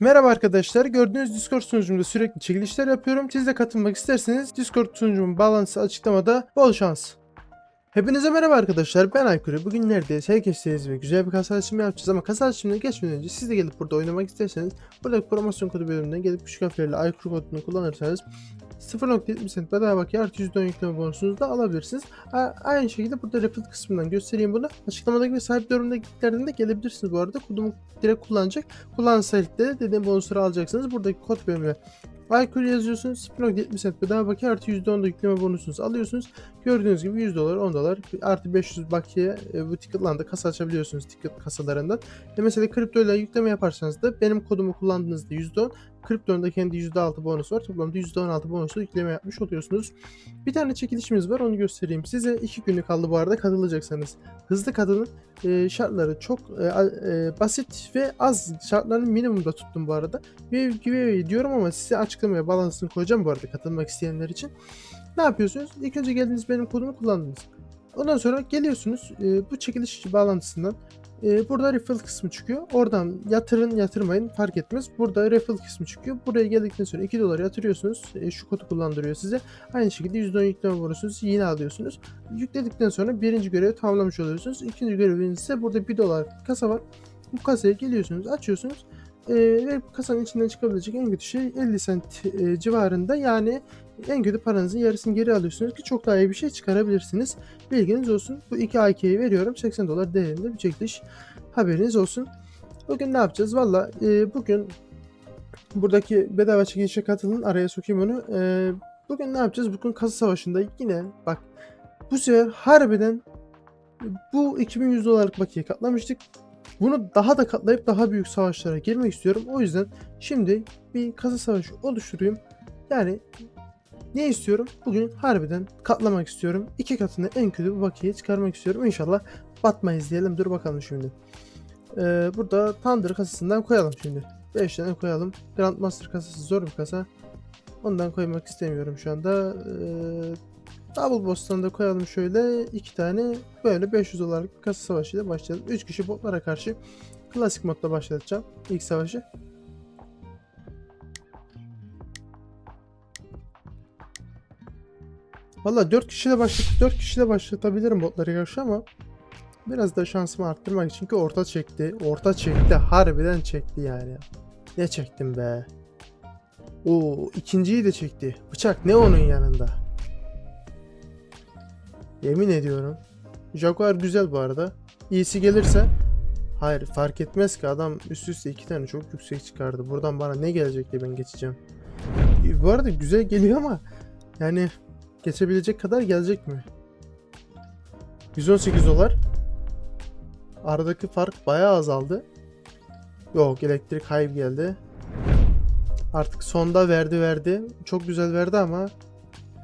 Merhaba arkadaşlar. Gördüğünüz Discord sunucumda sürekli çekilişler yapıyorum. Siz de katılmak isterseniz Discord sunucumun bağlantısı açıklamada. Bol şans. Hepinize merhaba arkadaşlar. Ben Aykuru. Bugün neredeyiz? Herkesteyiz ve güzel bir kasa açımı yapacağız ama kasa açımına geçmeden önce siz de gelip burada oynamak isterseniz buradaki promosyon kodu bölümünden gelip küçük harflerle Aykuru kodunu kullanırsanız 0.70 cent bedava bakiye artı %10 yükleme bonusunuzu da alabilirsiniz. A- aynı şekilde burada refill kısmından göstereyim bunu. Açıklamadaki ve sahip yorumdaki linklerden de gelebilirsiniz bu arada. Kodumu direkt kullanacak. Kullanırsa de dediğim bonusları alacaksınız. Buradaki kod bölümüne Aykul yazıyorsunuz. 0.70 cent bedava bakiye artı %10 da yükleme bonusunuzu alıyorsunuz. Gördüğünüz gibi 100 dolar 10 dolar artı 500 bakiye e, bu ticket'la da kasa açabiliyorsunuz ticket kasalarından. Ve mesela kripto ile yükleme yaparsanız da benim kodumu kullandığınızda %10 kriptonun da kendi %6 bonus var. Toplamda %16 bonuslu yükleme yapmış oluyorsunuz. Bir tane çekilişimiz var onu göstereyim. Size 2 günlük kaldı bu arada katılacaksanız. Hızlı katılın. E, şartları çok e, e, basit ve az. Şartlarını minimumda tuttum bu arada. Giveaway diyorum ama size açıklamaya balansını koyacağım bu arada katılmak isteyenler için. Ne yapıyorsunuz? İlk önce geldiniz benim kodumu kullandınız. Ondan sonra geliyorsunuz e, bu çekiliş bağlantısından e, burada refill kısmı çıkıyor. Oradan yatırın yatırmayın fark etmez. Burada refill kısmı çıkıyor. Buraya geldikten sonra 2 dolar yatırıyorsunuz. E, şu kodu kullandırıyor size. Aynı şekilde %10 yükleme bonusunuz yine alıyorsunuz. Yükledikten sonra birinci görevi tamamlamış oluyorsunuz. İkinci göreviniz ise burada 1 dolar kasa var. Bu kasaya geliyorsunuz, açıyorsunuz. E, ve kasanın içinden çıkabilecek en kötü şey 50 cent e, civarında. Yani en kötü paranızın yarısını geri alıyorsunuz ki çok daha iyi bir şey çıkarabilirsiniz. Bilginiz olsun. Bu 2 AK'yi veriyorum. 80 dolar değerinde bir çekiliş. Haberiniz olsun. Bugün ne yapacağız? Valla e, bugün buradaki bedava çekilişe katılın. Araya sokayım onu. E, bugün ne yapacağız? Bugün kasa savaşında yine bak bu sefer harbiden bu 2100 dolarlık bakiye katlamıştık. Bunu daha da katlayıp daha büyük savaşlara girmek istiyorum. O yüzden şimdi bir kasa savaşı oluşturayım. Yani ne istiyorum? Bugün harbiden katlamak istiyorum. İki katını en kötü bu bakiye çıkarmak istiyorum. İnşallah batmayız diyelim. Dur bakalım şimdi. Ee, burada Thunder kasasından koyalım şimdi. 5 tane koyalım. Grandmaster kasası zor bir kasa. Ondan koymak istemiyorum şu anda. Ee, Double Boss'tan da koyalım şöyle. iki tane böyle 500 dolarlık kasa savaşıyla başlayalım. 3 kişi botlara karşı klasik modda başlatacağım ilk savaşı. Valla 4 kişiyle başlat 4 kişiyle başlatabilirim botlara karşı ama biraz da şansımı arttırmak için ki orta çekti. Orta çekti. Harbiden çekti yani. Ne çektim be. Oo ikinciyi de çekti. Bıçak ne onun yanında? Yemin ediyorum. Jaguar güzel bu arada. İyisi gelirse Hayır fark etmez ki adam üst üste iki tane çok yüksek çıkardı. Buradan bana ne gelecek diye ben geçeceğim. Bu arada güzel geliyor ama yani geçebilecek kadar gelecek mi? 118 dolar. Aradaki fark bayağı azaldı. Yok elektrik hayb geldi. Artık sonda verdi verdi. Çok güzel verdi ama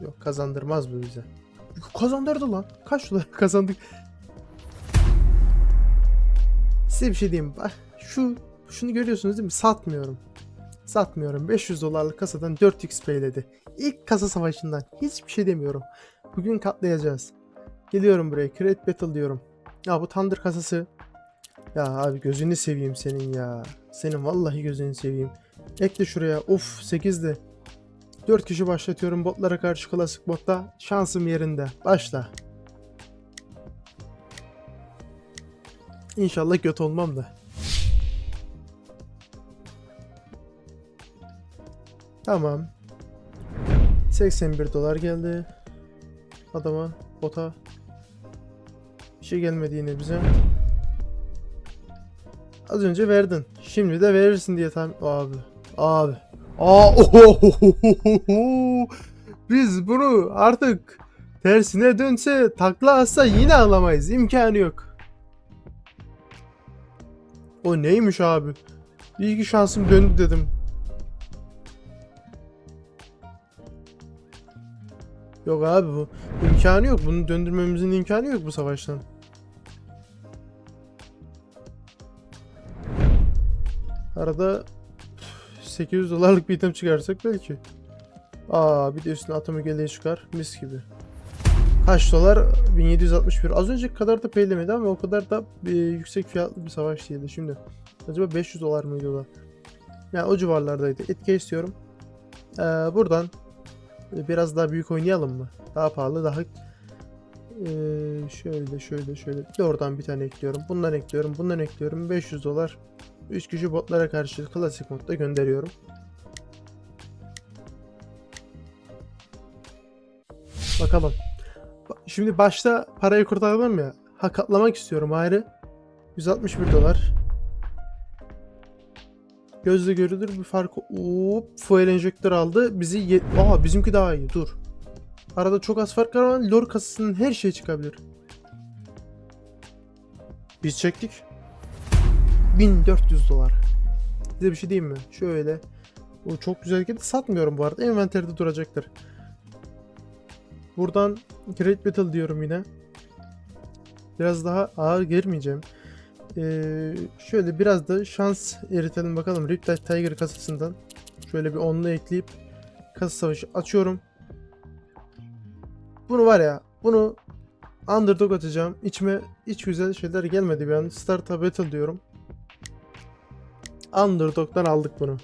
yok kazandırmaz bu bize. Kazandırdı lan. Kaç dolar kazandık? Size bir şey diyeyim. Bak şu şunu görüyorsunuz değil mi? Satmıyorum. Satmıyorum. 500 dolarlık kasadan 4x payledi. İlk kasa savaşından hiçbir şey demiyorum. Bugün katlayacağız. Geliyorum buraya. Create Battle diyorum. Ya bu Thunder kasası. Ya abi gözünü seveyim senin ya. Senin vallahi gözünü seveyim. Ekle şuraya. Uf 8'de. 4 kişi başlatıyorum botlara karşı klasik botta. Şansım yerinde. Başla. İnşallah göt olmam da. Tamam. 81 dolar geldi. Adama, bota. Bir şey gelmedi yine bize. Az önce verdin. Şimdi de verirsin diye tam abi. Abi. Aa. Biz bunu artık tersine dönse takla atsa yine alamayız. İmkanı yok. O neymiş abi? İyi ki şansım döndü dedim. Yok abi bu imkanı yok. Bunu döndürmemizin imkanı yok bu savaştan. Arada 800 dolarlık bir item çıkarsak belki. Aa bir de üstüne atomu geleği çıkar. Mis gibi. Kaç dolar? 1761. Az önceki kadar da peylemedi ama o kadar da e, yüksek fiyatlı bir savaş değildi. Şimdi acaba 500 dolar mıydı o da? Yani o civarlardaydı. Etki istiyorum. Ee, buradan biraz daha büyük oynayalım mı? Daha pahalı, daha ee, şöyle şöyle şöyle. Oradan bir tane ekliyorum. Bundan ekliyorum. Bundan ekliyorum. 500 dolar. 3 kişi botlara karşı klasik modda gönderiyorum. Bakalım. Ba- Şimdi başta parayı kurtaralım ya. Ha katlamak istiyorum ayrı. 161 dolar. Gözle görülür bir fark. Hop, fuel enjektör aldı. Bizi ye- Aa bizimki daha iyi. Dur. Arada çok az fark var ama lor kasasının her şeyi çıkabilir. Biz çektik. 1400 dolar. Size bir şey diyeyim mi? Şöyle. Bu çok güzel gitti. Satmıyorum bu arada. Envanterde duracaktır. Buradan Great Battle diyorum yine. Biraz daha ağır girmeyeceğim. Ee, şöyle biraz da şans eritelim bakalım. Riptide Tiger kasasından. Şöyle bir onlu ekleyip kasa savaşı açıyorum. Bunu var ya, bunu underdog atacağım. İçime hiç güzel şeyler gelmedi bir an. Start'a battle diyorum. Underdog'dan aldık bunu.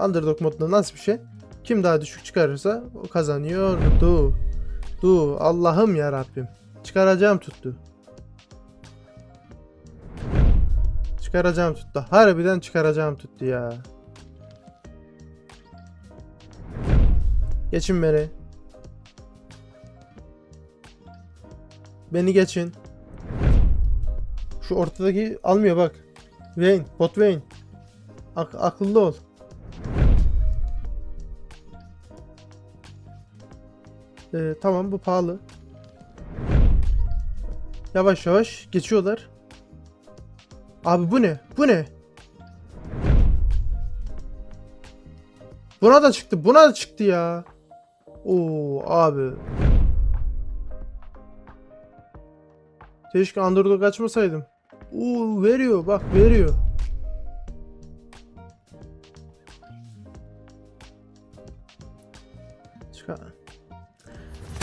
Underdog modunda nasıl bir şey? Kim daha düşük çıkarırsa o kazanıyordu. Du Allah'ım ya Rabbim. Çıkaracağım tuttu. Çıkaracağım tuttu. Harbiden çıkaracağım tuttu ya. Geçin beni. Beni geçin. Şu ortadaki almıyor bak. Vayne, bot Vayne. Ak- akıllı ol. Ee, tamam bu pahalı. Yavaş yavaş geçiyorlar. Abi bu ne? Bu ne? Buna da çıktı. Buna da çıktı ya. Oo abi. Keşke underdog açmasaydım. Oo veriyor bak veriyor. Çıkar.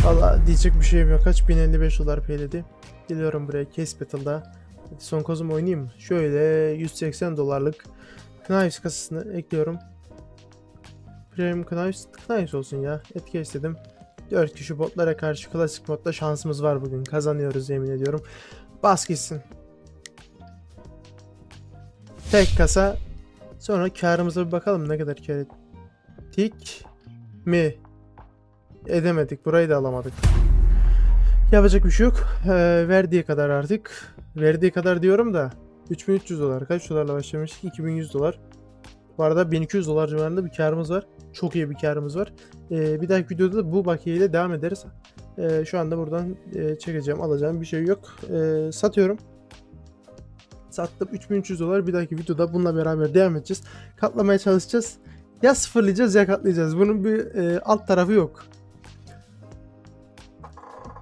Valla diyecek bir şeyim yok. Kaç 1055 dolar payledi. Geliyorum buraya Case Battle'da. Son kozum oynayayım? Şöyle 180 dolarlık Knives kasasını ekliyorum. Premium Knives, Knives olsun ya. Etki istedim. 4 kişi botlara karşı klasik modda şansımız var bugün. Kazanıyoruz yemin ediyorum. Bas gitsin. Tek kasa. Sonra karımıza bir bakalım ne kadar kar ettik mi? Edemedik. Burayı da alamadık. Yapacak bir şey yok. Ee, verdiği kadar artık. Verdiği kadar diyorum da 3300 dolar. Kaç dolarla başlamıştık? 2100 dolar. Bu arada 1200 dolar civarında bir karımız var. Çok iyi bir karımız var. Ee, bir dahaki videoda da bu bakiyeyle devam ederiz. Ee, şu anda buradan e, çekeceğim, alacağım bir şey yok. Ee, satıyorum. Sattım 3300 dolar. Bir dahaki videoda bununla beraber devam edeceğiz. Katlamaya çalışacağız. Ya sıfırlayacağız ya katlayacağız. Bunun bir e, alt tarafı yok.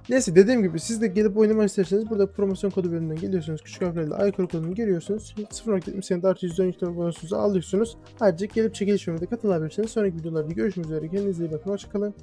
Neyse dediğim gibi siz de gelip oynamak isterseniz burada promosyon kodu bölümünden geliyorsunuz. Küçük harflerle Aykırı kodunu giriyorsunuz. 0.70 sent artı %12 dolar bonusunuzu alıyorsunuz. Ayrıca gelip çekiliş bölümünde katılabilirsiniz. Sonraki videolarda görüşmek üzere. Kendinize iyi bakın. Hoşçakalın.